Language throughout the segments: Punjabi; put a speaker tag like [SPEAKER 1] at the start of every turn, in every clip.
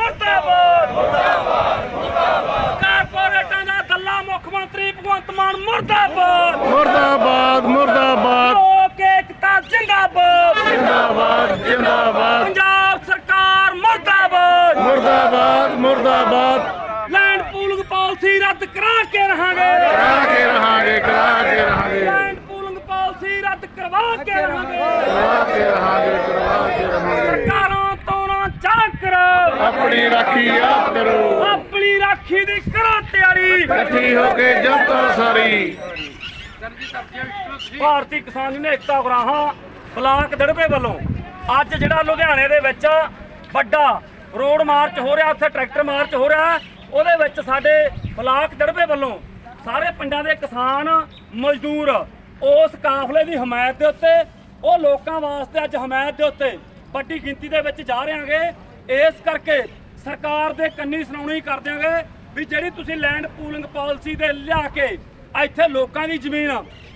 [SPEAKER 1] ਮੁਰਦਾਬਾਦ! ਮੁਰਦਾਬਾਦ! ਕਾਰਪੋਰੇਟਾਂ ਦਾ ਦੱਲਾ ਮੁੱਖ ਮੰਤਰੀ ਭਗਵੰਤ ਮਾਨ ਮੁਰਦਾਬਾਦ!
[SPEAKER 2] ਮੁਰਦਾਬਾਦ ਮੁਰਦਾਬਾਦ!
[SPEAKER 1] ਲੋਕ ਏਕਤਾ ਜਿੰਦਾਬਾਦ!
[SPEAKER 2] ਜਿੰਦਾਬਾਦ ਜਿੰਦਾਬਾਦ!
[SPEAKER 1] ਪੰਜਾਬ ਸਰਕਾਰ ਮੁਰਦਾਬਾਦ!
[SPEAKER 2] ਮੁਰਦਾਬਾਦ ਮੁਰਦਾਬਾਦ!
[SPEAKER 1] ਲੈਂਡ ਪੂਲਿੰਗ ਪਾਲਿਸੀ ਰੱਦ ਕਰਾ ਕੇ ਰਹਾਂਗੇ!
[SPEAKER 2] ਕਰਾ ਕੇ ਰਹਾਂਗੇ ਕਰਾ ਕੇ ਰਹਾਂਗੇ!
[SPEAKER 1] ਲੈਂਡ ਪੂਲਿੰਗ ਪਾਲਿਸੀ ਰੱਦ ਕਰਵਾ ਕੇ ਰਹਾਂਗੇ!
[SPEAKER 2] ਕਰਾ ਕੇ ਰਹਾਂਗੇ ਕਰਵਾ ਕੇ ਰਹਾਂਗੇ
[SPEAKER 1] ਸਰਕਾਰਾਂ ਤੋਂ ਨਾ ਚਾਹ ਕਰੋ
[SPEAKER 2] ਆਪਣੀ ਰਾਖੀ ਆਪ ਕਰੋ।
[SPEAKER 1] ਆਪਣੀ ਰਾਖੀ ਦੀ ਕਰੋ ਤਿਆਰੀ।
[SPEAKER 2] ਇਕੱਠੀ ਹੋ ਕੇ ਜਨਤਾ ਸਾਰੀ।
[SPEAKER 1] ਭਾਰਤੀ ਕਿਸਾਨ ਯੂਨੀਅਨ ਏਕਤਾ ਗਰਾਹਾਂ ਬਲਾਕ ਦੜਬੇ ਵੱਲੋਂ ਅੱਜ ਜਿਹੜਾ ਲੁਧਿਆਣੇ ਦੇ ਵਿੱਚ ਵੱਡਾ ਰੋਡ ਮਾਰਚ ਹੋ ਰਿਹਾ ਉੱਥੇ ਟਰੈਕਟਰ ਮਾਰਚ ਹੋ ਰਿਹਾ ਉਹਦੇ ਵਿੱਚ ਸਾਡੇ ਬਲਾਕ ਦੜਬੇ ਵੱਲੋਂ ਸਾਰੇ ਪਿੰਡਾਂ ਦੇ ਕਿਸਾਨ ਮਜ਼ਦੂਰ ਉਸ ਕਾਫਲੇ ਦੀ ਹਮਾਇਤ ਦੇ ਉੱਤੇ ਉਹ ਲੋਕਾਂ ਵਾਸਤੇ ਅੱਜ ਹਮਾਇਤ ਦੇ ਉੱਤੇ ਵੱਡੀ ਗਿਣਤੀ ਦੇ ਵਿੱਚ ਜਾ ਰਹੇਗੇ ਇਸ ਕਰਕੇ ਸਰਕਾਰ ਦੇ ਕੰਨੀ ਸੁਣਾਉਣੀ ਕਰ ਦਿਆਂਗੇ ਵੀ ਜਿਹੜੀ ਤੁਸੀਂ ਲੈਂਡ ਪੂਲਿੰਗ ਪਾਲਿਸੀ ਦੇ ਲਿਆ ਕੇ ਇੱਥੇ ਲੋਕਾਂ ਦੀ ਜ਼ਮੀਨ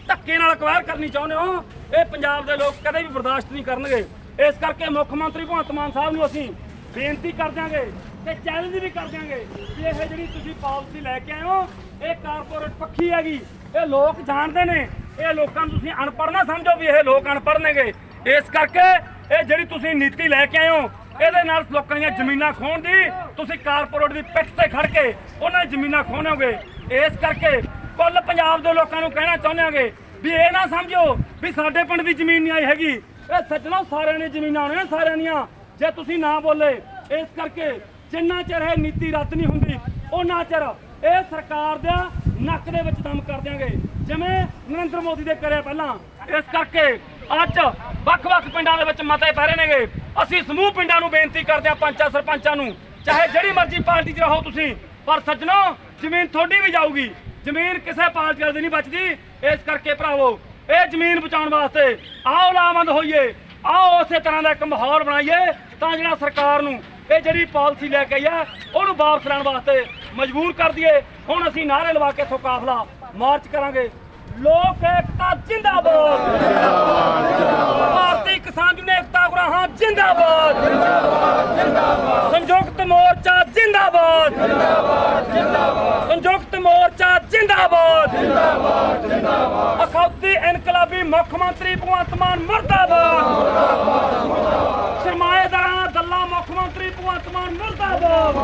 [SPEAKER 1] ਧੱਕੇ ਨਾਲ ਅਕਵਾਇਰ ਕਰਨੀ ਚਾਹੁੰਦੇ ਹੋ, ਇਹ ਪੰਜਾਬ ਦੇ ਲੋਕ ਕਦੇ ਵੀ ਬਰਦਾਸ਼ਤ ਨਹੀਂ ਕਰਨਗੇ। ਇਸ ਕਰਕੇ ਮੁੱਖ ਮੰਤਰੀ ਭਗਵੰਤ ਮਾਨ ਸਾਹਿਬ ਨੂੰ ਅਸੀਂ ਬੇਨਤੀ ਕਰ ਦਿਆਂਗੇ ਤੇ ਚੈਲੰਜ ਵੀ ਕਰ ਦਿਆਂਗੇ ਕਿ ਇਹ ਜਿਹੜੀ ਤੁਸੀਂ ਪਾਲਿਸੀ ਲੈ ਕੇ ਆਏ ਹੋ, ਇਹ ਕਾਰਪੋਰੇਟ ਪੱਖੀ ਹੈਗੀ। ਇਹ ਲੋਕ ਜਾਣਦੇ ਨੇ, ਇਹ ਲੋਕਾਂ ਨੂੰ ਤੁਸੀਂ ਅਨਪੜ੍ਹ ਨਾ ਸਮਝੋ ਵੀ ਇਹ ਲੋਕ ਅਨਪੜ੍ਹ ਨੇਗੇ। ਇਸ ਕਰਕੇ ਇਹ ਜਿਹੜੀ ਤੁਸੀਂ ਨੀਤੀ ਲੈ ਕੇ ਆਏ ਹੋ ਇਹਦੇ ਨਾਲ ਲੋਕਾਂ ਦੀਆਂ ਜ਼ਮੀਨਾਂ ਖੋਣ ਦੀ, ਤੁਸੀਂ ਕਾਰਪੋਰੇਟ ਦੀ ਪਿੱਠ ਤੇ ਖੜ ਕੇ ਉਹਨਾਂ ਦੀ ਜ਼ਮੀਨਾਂ ਖੋਣੋਗੇ ਇਸ ਕਰਕੇ ਕੁੱਲ ਪੰਜਾਬ ਦੇ ਲੋਕਾਂ ਨੂੰ ਕਹਿਣਾ ਚਾਹੁੰਦੇ ਵੀ ਇਹ ਨਾ ਸਮਝੋ ਵੀ ਸਾਡੇ ਪਿੰਡ ਦੀ ਜ਼ਮੀਨ ਨਹੀਂ ਆਈ ਹੈਗੀ। ਇਹ ਸੱਜਣੋ ਸਾਰਿਆਂ ਦੀਆਂ ਜ਼ਮੀਨਾਂ ਆਉਣੀਆਂ ਸਾਰਿਆਂ ਦੀਆਂ। ਜੇ ਤੁਸੀਂ ਨਾ ਬੋਲੇ, ਇਸ ਕਰਕੇ ਜਿੰਨਾ ਚਿਰ ਇਹ ਨੀਤੀ ਰੱਦ ਨਹੀਂ ਹੁੰਦੀ, ਉਹਨਾਂ ਚਿਰ ਇਹ ਸਰਕਾਰ ਦਾ ਨੱਕ ਦੇ ਵਿੱਚ ਦਮ ਕਰ ਦਿਆਂਗੇ। ਜਿਵੇਂ ਨਰਿੰਦਰ ਮੋਦੀ ਦੇ ਕਰਿਆ ਪਹਿਲਾਂ। ਇਸ ਕਰਕੇ ਅੱਜ ਵੱਖ-ਵੱਖ ਪਿੰਡਾਂ ਦੇ ਵਿੱਚ ਮਤੇ ਪੈ ਰਹੇ ਨੇਗੇ। ਅਸੀਂ ਸਮੂਹ ਪਿੰਡਾਂ ਨੂੰ ਬੇਨਤੀ ਕਰਦੇ ਹਾਂ ਪੰਚਾਂ, ਸਰਪੰਚਾਂ ਨੂੰ, ਚਾਹੇ ਜਿਹੜੀ ਮਰਜ਼ੀ ਪਾਰਟੀ 'ਚ ਰਹੋ ਤੁਸੀਂ, ਪਰ ਸੱਜਣੋ, ਜ਼ਮੀਨ ਤੁਹਾਡੀ ਵੀ ਜਾਊਗੀ। ਜ਼ਮੀਨ ਕਿਸੇ ਪਾਰਟੀ ਦੀ ਨਹੀਂ ਬਚਦੀ। ਇਸ ਕਰਕੇ ਭਰਾਵੋ, ਇਹ ਜ਼ਮੀਨ ਬਚਾਉਣ ਵਾਸਤੇ ਆਓ ਲਾਮੰਦ ਹੋਈਏ, ਆਓ ਉਸੇ ਤਰ੍ਹਾਂ ਦਾ ਇੱਕ ਮਾਹੌਲ ਬਣਾਈਏ, ਤਾਂ ਜਿਹੜਾ ਸਰਕਾਰ ਨੂੰ ਇਹ ਜਿਹੜੀ ਪਾਲਿਸੀ ਲੈ ਕੇ ਆਈ ਹੈ, ਉਹਨੂੰ ਵਾਪਸ ਲੈਣ ਵਾਸਤੇ ਮਜਬੂਰ ਕਰ ਦਈਏ। ਹੁਣ ਅਸੀਂ ਨਾਅਰੇ ਲਵਾ ਕੇ ਇੱਥੋਂ ਕਾਫਲਾ ਮਾਰਚ ਕਰਾਂਗੇ। ਲੋਕ ਏਕਤਾ, ਜਿੰਦਾਬਾਦ ਭਾਰਤੀ ਕਿਸਾਨ ਯੂਨੀਅਨ ਏਕਤਾ ਗੁਰਾਹਾਂ ਜਿੰਦਾਬਾਦ ਸੰਯੁਕਤ ਮੋਰਚਾ ਜਿੰਦਾਬਾਦ। ਸੰਯੁਕਤ ਮੋਰਚਾ ਜਿੰਦਾਬਾਦ। ਜਿੰਦਾਬਾਦ ਜਿੰਦਾਬਾਦ ਅਖੌਤੀ ਇਨਕਲਾਬੀ ਮੁੱਖ ਮੰਤਰੀ ਭਗਵੰਤ ਮਾਨ ਮਰਦਾਬਾਦ। ਸਰਮਾਏਦਾਰਾਂ ਦਾ ਦੱਲਾ ਮੁੱਖ ਮੰਤਰੀ ਭਗਵੰਤ ਮਾਨ ਮਰਦਾਬਾਦ।